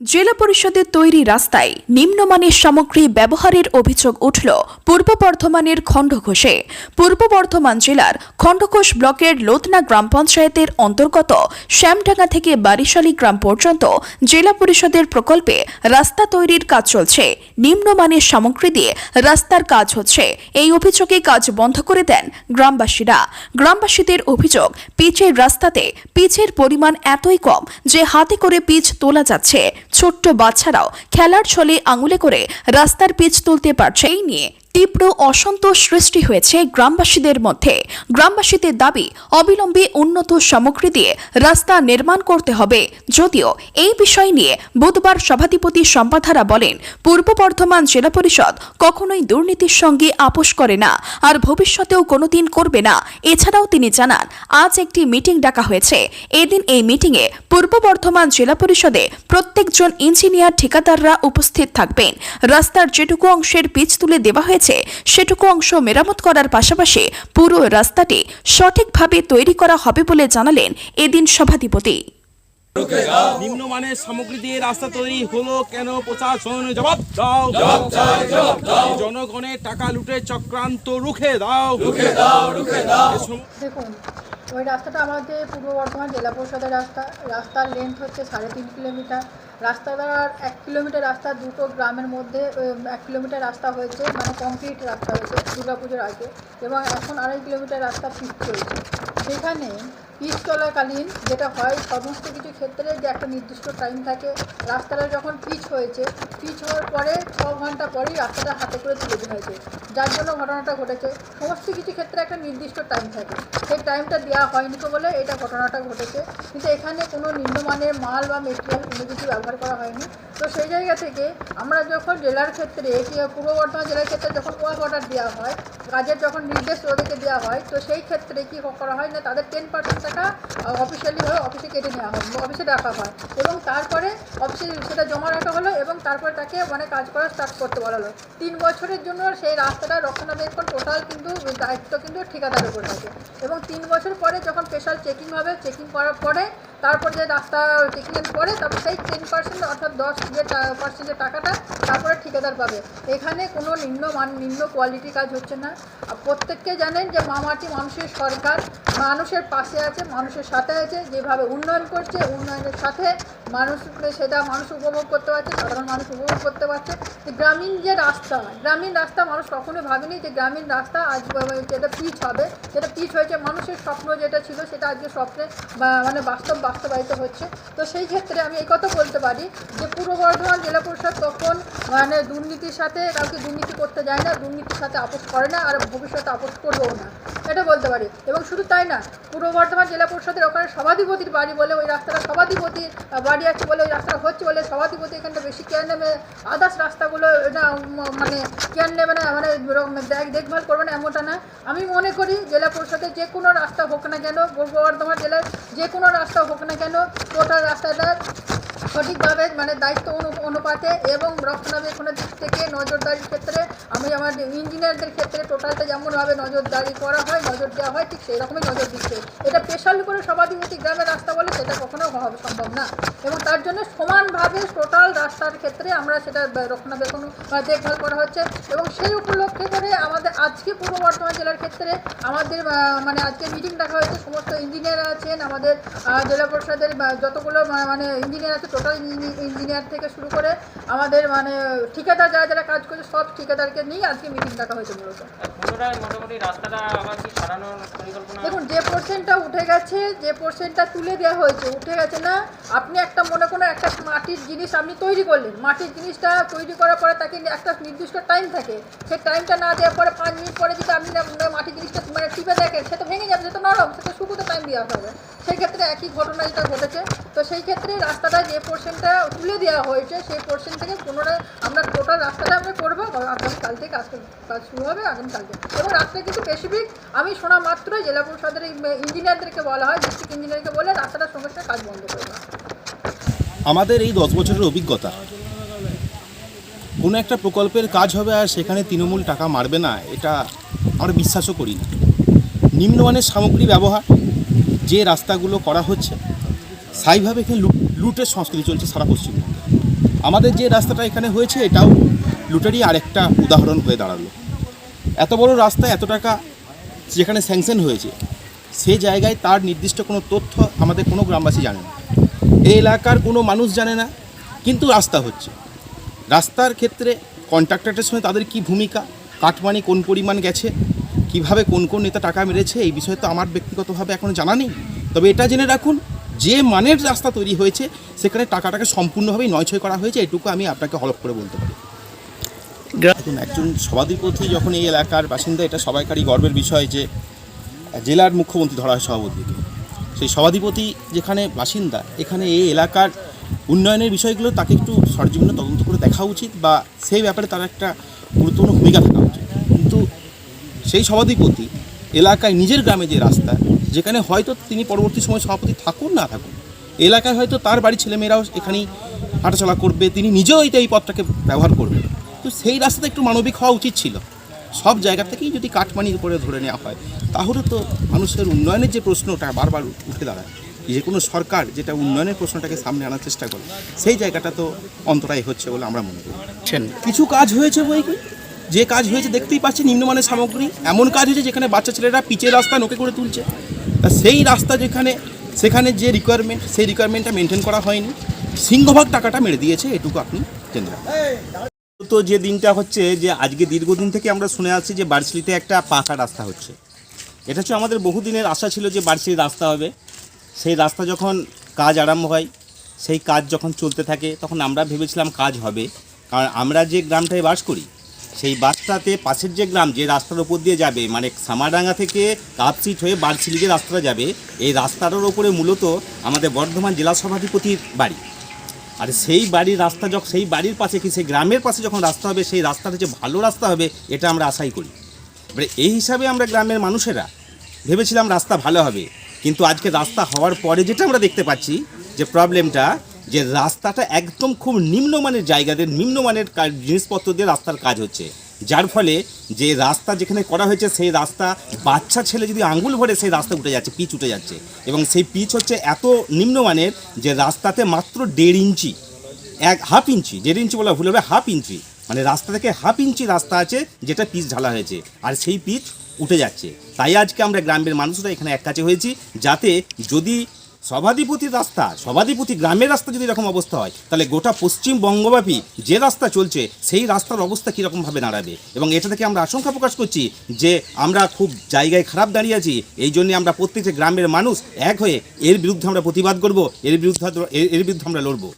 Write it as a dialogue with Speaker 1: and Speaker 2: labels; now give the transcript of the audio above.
Speaker 1: জেলা পরিষদের তৈরি রাস্তায় নিম্নমানের সামগ্রী ব্যবহারের অভিযোগ উঠল পূর্ব বর্ধমানের খণ্ডঘোষে। পূর্ব বর্ধমান জেলার খণ্ডঘোষ ব্লকের লোতনা গ্রাম পঞ্চায়েতের অন্তর্গত শ্যামডাঙ্গা থেকে বারিশালী গ্রাম পর্যন্ত জেলা পরিষদের প্রকল্পে রাস্তা তৈরির কাজ চলছে। নিম্নমানের সামগ্রী দিয়ে রাস্তার কাজ হচ্ছে। এই অভিযোগে কাজ বন্ধ করে দেন গ্রামবাসীরা। গ্রামবাসীদের অভিযোগ, পিচের রাস্তাতে পিচের পরিমাণ এতই কম যে হাতে করে পিচ তোলা যাচ্ছে। ছোট্ট বাচ্চারাও খেলার ছলে আঙুলে করে রাস্তার পিচ তুলতে পারছে এই নিয়ে। তীব্র অসন্তোষ সৃষ্টি হয়েছে গ্রামবাসীদের মধ্যে। গ্রামবাসীদের দাবি, অবিলম্বে উন্নত সামগ্রী দিয়ে রাস্তা নির্মাণ করতে হবে। যদিও এই বিষয় নিয়ে বুধবার সভাধিপতি সম্পাধারা বলেন, পূর্ব বর্ধমান জেলা পরিষদ কখনোই দুর্নীতির সঙ্গে আপোষ করে না আর ভবিষ্যতেও কোনোদিন করবে না। এছাড়াও তিনি জানান, আজ একটি মিটিং ডাকা হয়েছে। এদিন এই মিটিংয়ে পূর্ব বর্ধমান জেলা পরিষদে প্রত্যেকজন ইঞ্জিনিয়ার ঠিকাদাররা উপস্থিত থাকবেন। রাস্তার যেটুকু অংশের পিচ তুলে দেওয়া হয়েছে সেটুকু অংশ মেরামত করার পাশাপাশি পুরো রাস্তাটি সঠিকভাবে তৈরি করা হবে বলে জানালেন এদিন সভাধিপতি।
Speaker 2: নিম্নমানের সামগ্রী দিয়ে রাস্তা তৈরি হলো কেন? প্রশাসন জবাব দাও। জনগণের টাকা লুটে চক্রান্ত রুখে দাও। রুখে দাও রুখে দাও।
Speaker 3: দেখুন ওই রাস্তাটা আমাদের পূর্ব বর্ধমান জেলা পরিষদের রাস্তা। রাস্তার লেন্থ হচ্ছে সাড়ে তিন কিলোমিটার। রাস্তা দ্বারা এক কিলোমিটার রাস্তা, দুটো গ্রামের মধ্যে এক কিলোমিটার রাস্তা হয়েছে মানে কংক্রিট রাস্তা হয়েছে, দুর্গাপুজোর আগে। এবং এখন আড়াই কিলোমিটার রাস্তা ফিক্স চলছে। সেখানে পিচ চলাকালীন যেটা হয়, সমস্ত কিছু ক্ষেত্রে যে একটা নির্দিষ্ট টাইম থাকে, রাস্তাটা যখন পিচ হয়েছে পিচ হওয়ার পরে ছ ঘণ্টা পরেই রাস্তাটা হাতে করে তুলে দেওয়া হয়েছে। যার জন্য ঘটনাটা ঘটেছে। সমস্ত কিছু ক্ষেত্রে একটা নির্দিষ্ট টাইম থাকে। সেই টাইমটা দেওয়া হয়নি তো বলে এটা ঘটনাটা ঘটেছে। কিন্তু এখানে কোনো নিম্নমানের মাল বা মেটেরিয়াল কোনো কিছু ব্যবহার করা হয়নি। তো সেই জায়গা থেকে আমরা যখন জেলার ক্ষেত্রে পূর্ব বর্ধমান জেলার ক্ষেত্রে যখন ওয়ার্ক অর্ডার দেওয়া হয়, কাজের যখন নির্দেশ ওদেরকে দেওয়া হয়, তো সেই ক্ষেত্রে কী করা হয় না, তাদের টেন পার্সেন্ট টাকা অফিসিয়ালিভাবে অফিসে কেটে নেওয়া হয় অফিসে ডাকা হয়। এবং তারপরে অফিসে সেটা জমা রাখা হলো এবং তারপরে তাকে মানে কাজ করা স্টার্ট করতে বলা হলো। তিন বছরের জন্য সেই রাস্তাটা রক্ষণাবেক্ষণ টোটাল কিন্তু দায়িত্ব কিন্তু ঠিকাদার উপর থাকে। এবং তিন বছর পরে যখন স্পেশাল চেকিং হবে চেকিং করার পরে তারপর যে রাস্তা চেকিংয়ের পরে তারপর সেই টেন পার্সেন্ট অর্থাৎ দশ যে পার্সেন্টের টাকাটা, তারপরে ঠিকাদার পাবে। এখানে কোনো নিম্ন মান, নিম্ন কোয়ালিটি কাজ হচ্ছে না। প্রত্যেককে জানেন যে মামাটি মানুষের সরকার, মানুষের পাশে আছে, মানুষের সাথে আছে, যেভাবে উন্নয়ন করছে, উন্নয়নের সাথে মানুষ, সেটা মানুষ উপভোগ করতে পারছে, সাধারণ মানুষ উপভোগ করতে পারছে। যে গ্রামীণ যে রাস্তা, গ্রামীণ রাস্তা মানুষ কখনোই ভাবেনি যে গ্রামীণ রাস্তা আজ যেটা পিচ হবে, যেটা পিচ হয়েছে মানুষের স্বপ্ন যেটা ছিল, সেটা আজকে স্বপ্নে মানে বাস্তব বাস্তবায়িত হচ্ছে। তো সেই ক্ষেত্রে আমি এই কথা বলতে পারি যে পূর্ব বর্ধমান জেলা পরিষদ তখন মানে দুর্নীতির সাথে কাউকে দুর্নীতি করতে যায় না দুর্নীতির সাথে আপোষ করে না আর ভবিষ্যতে আপোষ করবেও না। এটা বলতে পারি। এবং শুধু তাই না পূর্ব বর্ধমান জেলা পরিষদের ওখানে সভাধিপতির বাড়ি বলে ওই রাস্তাটা সভাধিপতির বাড়ি আছে বলে ওই রাস্তাটা হচ্ছে বলে সভাধিপতি এখানটা বেশি কেয়ার নেবে আদার্স রাস্তাগুলো উম, মানে কেয়ার নেবে না মানে দেখ- দেখভাল করবে না এমনটা না। আমি মনে করি জেলা পরিষদের যে কোনো রাস্তা হোক না কেন পূর্ব বর্ধমান জেলার যে কোনো রাস্তা হোক না কেন টোটাল রাস্তাটা সঠিকভাবে মানে দায়িত্ব অনু- অনুপাতে এবং রক্ষণাবেক্ষণের দিক থেকে নজরদারির ক্ষেত্রে আমি আমার ইঞ্জিনিয়ারদের ক্ষেত্রে টোটালটা যেমনভাবে নজরদারি করা হয়, নজর দেওয়া হয়, ঠিক সেই রকমই নজর দিচ্ছে। এটা স্পেশাল করে সভাধিপতি গ্রামের রাস্তা বলে সেটা কখনো হওয়া সম্ভব না। এবং তার জন্য সমানভাবে টোটাল রাস্তার ক্ষেত্রে আমরা সেটা রক্ষণাবেক্ষণ দেখভাল করা হচ্ছে। এবং সেই উপলক্ষে করে আমাদের আজকে পূর্ব বর্ধমান জেলার ক্ষেত্রে আমাদের মানে আজকে মিটিং ডাকা হয়েছে। সমস্ত ইঞ্জিনিয়ার আছেন, আমাদের জেলা পরিষদের যতগুলো মানে ইঞ্জিনিয়ার আছে টোটাল ইঞ্জিনিয়ার থেকে শুরু করে আমাদের মানে ঠিকাদার যারা যারা কাজ করছে সব ঠিকাদারকে নিয়ে আজকে মিটিং ডাকা হয়েছে মূলত। দেখুন যে পোর্শনটা উঠে গেছে যে পোর্শনটা তুলে দেওয়া হয়েছে উঠে গেছে না আপনি একটা মনে কোনো একটা মাটির জিনিস আপনি তৈরি করলেন। মাটির জিনিসটা তৈরি করার পরে তাকে একটা নির্দিষ্ট টাইম থাকে। সেই টাইমটা না দেওয়ার পরে পাঁচ মিনিট পরে যদি আপনি মাটির জিনিসটা মানে টিপে দেখেন সে তো ভেঙে যাবে সে তো নরম সে তো শুকুতে টাইম দেওয়া হবে। সেই ক্ষেত্রে একই ঘটনা এটা ঘটেছে। তো সেই ক্ষেত্রে রাস্তাটা যে পোর্শনটা তুলে দেওয়া হয়েছে, সেই পোর্শন থেকে পুনরায় আমরা টোটাল রাস্তাটা আমরা করব। আগামীকাল থেকে কাজ কাজ শুরু হবে আগামীকালকে এবং রাস্তায় কিন্তু স্পেসিফিক আমি শোনা মাত্রই জেলা পরিষদের ইঞ্জিনিয়ারদেরকে বলা হয় ডিস্ট্রিক্ট ইঞ্জিনিয়ারকে বলে রাস্তাটা সঙ্গে সঙ্গে কাজ বন্ধ করে
Speaker 4: আমাদের এই দশ বছরের অভিজ্ঞতা। কোনো একটা প্রকল্পের কাজ হবে আর সেখানে তৃণমূল টাকা মারবে না, এটা আমরা বিশ্বাসও করি না। নিম্নমানের সামগ্রী ব্যবহার যে রাস্তাগুলো করা হচ্ছে, স্থায়ীভাবে এখানে লুট লুটের সংস্কৃতি চলছে সারা পশ্চিমবঙ্গে। আমাদের যে রাস্তাটা এখানে হয়েছে, এটাও লুটেরই আরেকটা উদাহরণ হয়ে দাঁড়াল। এত বড় রাস্তা, এত টাকা যেখানে স্যাংশন হয়েছে, সে জায়গায় তার নির্দিষ্ট কোনো তথ্য আমাদের কোনো গ্রামবাসী জানে না। এই এলাকার কোনো মানুষ জানে না, কিন্তু রাস্তা হচ্ছে। রাস্তার ক্ষেত্রে কন্ট্রাক্টরের সঙ্গে তাদের কি ভূমিকা, কাটমানি কোন পরিমাণ গেছে কীভাবে কোন কোন নেতা টাকা মেরেছে এই বিষয়ে তো আমার ব্যক্তিগতভাবে এখনও জানা নেই। তবে এটা জেনে রাখুন যে মানের রাস্তা তৈরি হয়েছে সেখানে টাকাটাকে সম্পূর্ণভাবেই নয়ছয় করা হয়েছে এটুকু আমি আপনাকে হলফ করে বলতে পারি। দেখুন একজন সভাধিপতি যখন এই এলাকার বাসিন্দা এটা সবাইকারই গর্বের বিষয় যে জেলার মুখ্যমন্ত্রী ধরা হয় সভাপতিকে। সেই সভাধিপতি যেখানে বাসিন্দা এখানে এই এলাকার উন্নয়নের বিষয়গুলো তাকে একটু সরজীবনে তদন্ত করে দেখা উচিত বা সেই ব্যাপারে তার একটা গুরুত্বপূর্ণ ভূমিকা থাকা উচিত। সেই সভাধিপতি এলাকায় নিজের গ্রামে যে রাস্তা যেখানে হয়তো তিনি পরবর্তী সময় সভাপতি থাকুন না থাকুন এলাকায় হয়তো তার বাড়ির ছেলেমেয়েরাও এখানেই হাঁটাচলা করবে তিনি নিজেও এটা এই পথটাকে ব্যবহার করবে তো সেই রাস্তাটা একটু মানবিক হওয়া উচিত ছিল। সব জায়গা থেকেই যদি কাটমানির করে ধরে নেওয়া হয় তাহলে তো মানুষের উন্নয়নের যে প্রশ্নটা বারবার উঠে দাঁড়ায় যে কোনো সরকার যেটা উন্নয়নের প্রশ্নটাকে সামনে আনার চেষ্টা করে সেই জায়গাটা তো অন্তরায় হচ্ছে বলে আমরা মনে করি। কিছু কাজ হয়েছে বই কি? যে কাজ হয়েছে দেখতেই পাচ্ছি নিম্নমানের সামগ্রী। এমন কাজ হয়েছে যেখানে বাচ্চা ছেলেরা পিচের রাস্তা নোকে করে তুলছে। সেই রাস্তা যেখানে, সেখানে যে রিকোয়ারমেন্ট সেই রিকোয়ারমেন্টটা মেনটেন করা হয়নি। সিংহভাগ টাকাটা মেরে দিয়েছে এটুকু আপনি রাখুন।
Speaker 5: তো যে দিনটা হচ্ছে যে আজকে দীর্ঘদিন থেকে আমরা শুনে আসছি যে বার্সলিতে একটা পাকা রাস্তা হচ্ছে। এটা হচ্ছে আমাদের বহুদিনের আশা ছিল যে বার্সির রাস্তা হবে। সেই রাস্তা যখন কাজ আরম্ভ হয়, সেই কাজ যখন চলতে থাকে, তখন আমরা ভেবেছিলাম কাজ হবে। কারণ আমরা যে গ্রামটায় বাস করি সেই বাসটাতে পাশের যে গ্রাম, যে রাস্তার ওপর দিয়ে যাবে মানে সামাডাঙ্গা থেকে কাপসিট হয়ে বার্সিলি যে রাস্তাটা যাবে, এই রাস্তাটার ওপরে মূলত আমাদের বর্ধমান জেলা সভাধিপতির বাড়ি। আর সেই বাড়ির রাস্তা যখন সেই বাড়ির পাশে কি, সেই গ্রামের পাশে যখন রাস্তা হবে, সেই রাস্তাটা যে ভালো রাস্তা হবে, এটা আমরা আশাই করি। এবারে এই হিসাবে আমরা গ্রামের মানুষেরা ভেবেছিলাম রাস্তা ভালো হবে, কিন্তু আজকে রাস্তা হওয়ার পরে যেটা আমরা দেখতে পাচ্ছি, যে প্রবলেমটা যে রাস্তাটা একদম খুব নিম্নমানের জায়গাদের নিম্নমানের জিনিসপত্র দিয়ে রাস্তার কাজ হচ্ছে। যার ফলে যে রাস্তা যেখানে করা হয়েছে, সেই রাস্তা বাচ্চা ছেলে যদি আঙ্গুল ভরে সেই রাস্তা উঠে যাচ্ছে, পিচ উঠে যাচ্ছে। এবং সেই পিচ হচ্ছে এত নিম্নমানের যে রাস্তাতে মাত্র দেড় ইঞ্চি, এক হাফ ইঞ্চি, দেড় ইঞ্চি বলা ভুল হবে, হাফ ইঞ্চি। মানে রাস্তা থেকে হাফ ইঞ্চি রাস্তা আছে যেটা পিচ ঢালা হয়েছে, আর সেই পিচ উঠে যাচ্ছে। তাই আজকে আমরা গ্রামের মানুষরা এখানে এক কাছে হয়েছি, যাতে যদি সভাধিপতির রাস্তা, সভাধিপতি গ্রামের রাস্তা যদি এরকম অবস্থা হয়, তাহলে গোটা পশ্চিম বঙ্গব্যাপী যে রাস্তা চলছে, সেই রাস্তার অবস্থা কীরকমভাবে দাঁড়াবে? এবং এটা থেকে আমরা আশঙ্কা প্রকাশ করছি যে আমরা খুব জায়গায় খারাপ দাঁড়িয়ে আছি, এই জন্যে আমরা প্রত্যেকটা গ্রামের মানুষ এক হয়ে এর বিরুদ্ধে আমরা প্রতিবাদ করব, এর বিরুদ্ধে এর বিরুদ্ধে আমরা লড়বো।